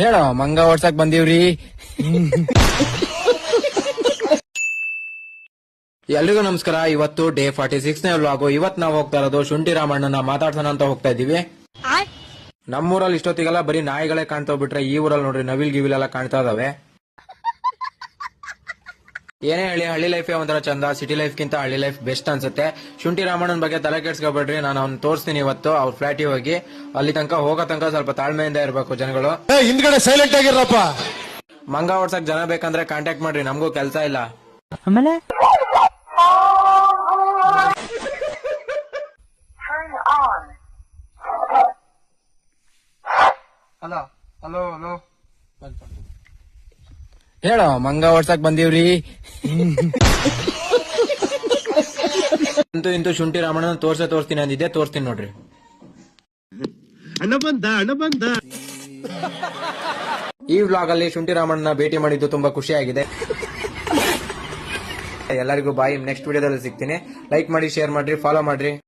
ಹೇಳೋ ಮಂಗ ಓಡ್ಸಕ್ ಬಂದೀವ್ರಿ? ಎಲ್ರಿಗೂ ನಮಸ್ಕಾರ. ಇವತ್ತು ಡೇ ಫಾರ್ಟಿ ಸಿಕ್ಸ್ ನೇ ವ್ಲಾಗು. ಇವತ್ ನಾವು ಹೋಗ್ತಾ ಇರೋದು ಶುಂಠಿ ರಾಮಣ್ಣನ ಮಾತಾಡ್ಸೋಣ ಅಂತ ಹೋಗ್ತಾ ಇದೀವಿ. ನಮ್ಮೂರಲ್ಲಿ ಇಷ್ಟೊತ್ತಿಗೆಲ್ಲ ಬರೀ ನಾಯಿಗಳೇ ಕಾಣ್ತಾ ಬಿಟ್ರೆ ಈ ಊರಲ್ಲಿ ನೋಡ್ರಿ ನವಿಲ್ ಗಿವಿಲ್ ಎಲ್ಲ ಕಾಣ್ತಾ ಇದಾವೆ. ಏನೇ ಹೇಳಿ ಹಳ್ಳಿ ಲೈಫೇ ಒಂಥರ ಚಂದ ಸಿಟಿ ಲೈಫ್ ಗಿಂತ ಹಳ್ಳಿ ಲೈಫ್ ಬೆಸ್ಟ್ ಅನ್ಸುತ್ತೆ. ಶುಂಠಿ ರಾಮಣ್ಣನ ಬಗ್ಗೆ ತಲೆ ಕೆಡ್ಸ್ಕೊಬೇಡ್ರಿ ನಾನು ಅವ್ನು ತೋರಿಸ್ತೀನಿ ಇವತ್ತು ಅವ್ರ ಫ್ಲಾಟಿಗೆ ಹೋಗಿ. ಅಲ್ಲಿ ತನಕ ಹೋಗೋ ತನಕ ಸ್ವಲ್ಪ ತಾಳ್ಮೆಯಿಂದ ಇರಬೇಕು ಜನಗಳು. ಹಿಂದ್ಗಡೆ ಸೈಲೆಂಟ್ ಆಗಿರಪ್ಪ. ಮಂಗ ಓಡ್ಸಕ್ ಜನ ಬೇಕಂದ್ರೆ ಕಾಂಟ್ಯಾಕ್ಟ್ ಮಾಡ್ರಿ ನಮಗೂ ಕೆಲಸ ಇಲ್ಲ. ಆಮೇಲೆ? ಹೇಳೋ ಮಂಗ ಓಡ್ಸಕ್ ಬಂದೀವ್ರಿ? ಅಂತೂ ಇಂತೂ ಶುಂಠಿ ರಾಮಣ್ಣನ ತೋರ್ಸ ತೋರಿಸ್ತೀನಿ ಅಂದಿದ್ದೆ ತೋರಿಸ್ತೀನಿ ನೋಡ್ರಿ. ಅಣ್ಣ ಬಂದ ಈ ವ್ಲಾಗ್ ಅಲ್ಲಿ ಶುಂಠಿ ರಾಮಣ್ಣನ ಭೇಟಿ ಮಾಡಿದ್ದು ತುಂಬಾ ಖುಷಿಯಾಗಿದೆ. ಎಲ್ಲರಿಗೂ ಬಾಯಿ ನೆಕ್ಸ್ಟ್ ವಿಡಿಯೋದಲ್ಲಿ ಸಿಗ್ತೀನಿ. ಲೈಕ್ ಮಾಡಿ ಶೇರ್ ಮಾಡ್ರಿ ಫಾಲೋ ಮಾಡ್ರಿ.